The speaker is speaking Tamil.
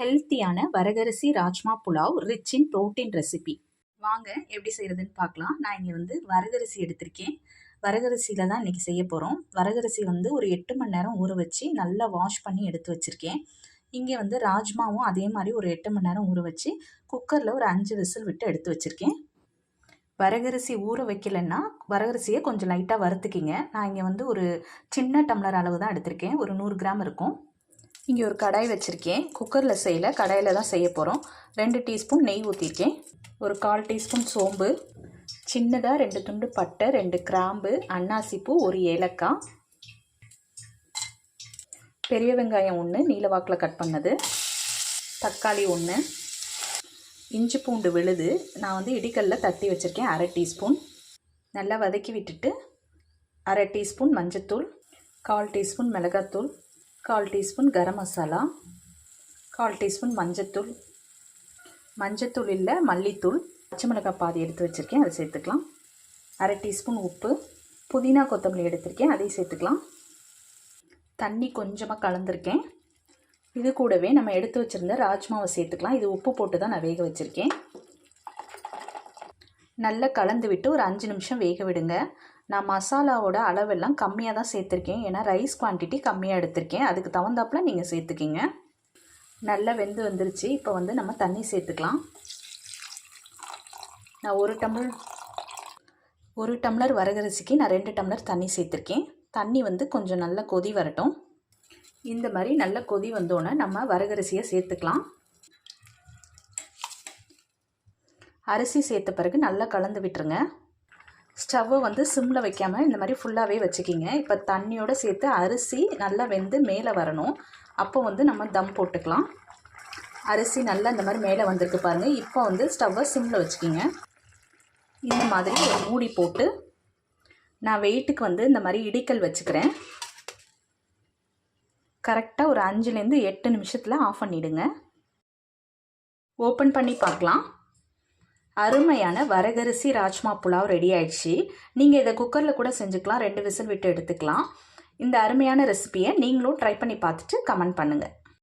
ஹெல்த்தியான வரகரிசி rajma pulao rich in protein recipe வாங்க எப்படி செய்கிறதுன்னு பார்க்கலாம். நான் இங்கே வந்து வரகரிசி எடுத்திருக்கேன். வரகரிசியில் தான் இன்றைக்கி செய்ய போகிறோம் வரகரிசி வந்து ஒரு எட்டு மணி நேரம் ஊற வச்சு நல்லா வாஷ் பண்ணி எடுத்து வச்சுருக்கேன். இங்கே வந்து ராஜ்மாவும் அதே மாதிரி ஒரு எட்டு மணி நேரம் ஊற வச்சு குக்கரில் ஒரு அஞ்சு விசில் விட்டு எடுத்து வச்சுருக்கேன். வரகரிசி ஊற வைக்கலைன்னா வரகரிசியை கொஞ்சம் லைட்டாக வறுத்துக்கிங்க. நான் இங்கே வந்து ஒரு சின்ன டம்ளர் அளவு தான் எடுத்திருக்கேன். ஒரு நூறு கிராம் இருக்கும். இங்கே ஒரு கடாய் வச்சுருக்கேன். குக்கரில் செய்யல. கடாயில் தான் செய்ய போகிறோம் ரெண்டு டீஸ்பூன் நெய் ஊற்றிருக்கேன் ஒரு கால் டீஸ்பூன் சோம்பு. சின்னதாக ரெண்டு துண்டு பட்டை ரெண்டு கிராம்பு அன்னாசிப்பூ ஒரு ஏலக்காய். பெரிய வெங்காயம் ஒன்று நீலவாக்கில் கட் பண்ணது. தக்காளி ஒன்று இஞ்சி பூண்டு விழுது. நான் வந்து இடிக்கல்ல தட்டி வச்சுருக்கேன். அரை டீஸ்பூன். நல்லா வதக்கி விட்டுட்டு அரை டீஸ்பூன் மஞ்சத்தூள். கால் டீஸ்பூன் மிளகாத்தூள். கால் டீஸ்பூன் கரம் மசாலா கால் டீஸ்பூன் மஞ்சத்தூள் மஞ்சத்தூள் இல்லை மல்லித்தூள் பச்சை மிளகாய் பாதி எடுத்து வச்சுருக்கேன் அதை சேர்த்துக்கலாம். அரை டீஸ்பூன் உப்பு புதினா கொத்தமல்லி எடுத்திருக்கேன் அதையும் சேர்த்துக்கலாம். தண்ணி கொஞ்சமாக கலந்துருக்கேன். இது கூடவே நம்ம எடுத்து வச்சுருந்த ராஜ்மாவை சேர்த்துக்கலாம். இது உப்பு போட்டு தான் நான் வேக வச்சுருக்கேன். நல்லா கலந்து விட்டு ஒரு அஞ்சு நிமிஷம் வேக விடுங்க. நான் மசாலாவோட அளவெல்லாம் கம்மியாக தான் சேர்த்துருக்கேன். ஏன்னா ரைஸ் குவான்டிட்டி கம்மியாக எடுத்திருக்கேன். அதுக்கு தகுந்தாப்புல நீங்கள் சேர்த்துக்கிங்க. நல்லா வெந்து வந்துருச்சு. இப்போ வந்து நம்ம தண்ணி சேர்த்துக்கலாம். நான் ஒரு டம்ளர் ஒரு டம்ளர் வரகரிசிக்கு நான் ரெண்டு டம்ளர் தண்ணி சேர்த்துருக்கேன். தண்ணி வந்து கொஞ்சம் நல்லா கொதி வரட்டும். இந்த மாதிரி நல்ல கொதி வந்தோன்னே நம்ம வரகரிசியை சேர்த்துக்கலாம். அரிசி சேர்த்த பிறகு நல்லா கலந்து விட்டுருங்க. ஸ்டவ்வை வந்து சிம்மில் வைக்காமல் இந்த மாதிரி ஃபுல்லாகவே வச்சுக்கிங்க. இப்போ தண்ணியோடு சேர்த்து அரிசி நல்லா வெந்து மேலே வரணும். அப்போ வந்து நம்ம தம் போட்டுக்கலாம். அரிசி நல்லா இந்த மாதிரி மேலே வந்திருக்கு பாருங்கள் இப்போ வந்து ஸ்டவ்வை சிம்மில் வச்சுக்கிங்க. இந்த மாதிரி ஒரு மூடி போட்டு நான் வெயிட்டுக்கு வந்து இந்த மாதிரி இடிக்கல் வச்சுக்கிறேன். கரெக்டாக ஒரு அஞ்சுலேருந்து எட்டு நிமிஷத்தில் ஆஃப் பண்ணிவிடுங்க ஓப்பன் பண்ணி பார்க்கலாம். அருமையான வரகரிசி ராஜ்மா புலாவ் ரெடி ஆயிடுச்சு. நீங்கள் இதை குக்கரில் கூட செஞ்சுக்கலாம் ரெண்டு விசில் விட்டு எடுத்துக்கலாம். இந்த அருமையான ரெசிபியை நீங்களும் ட்ரை பண்ணி பார்த்துட்டு கமெண்ட் பண்ணுங்கள்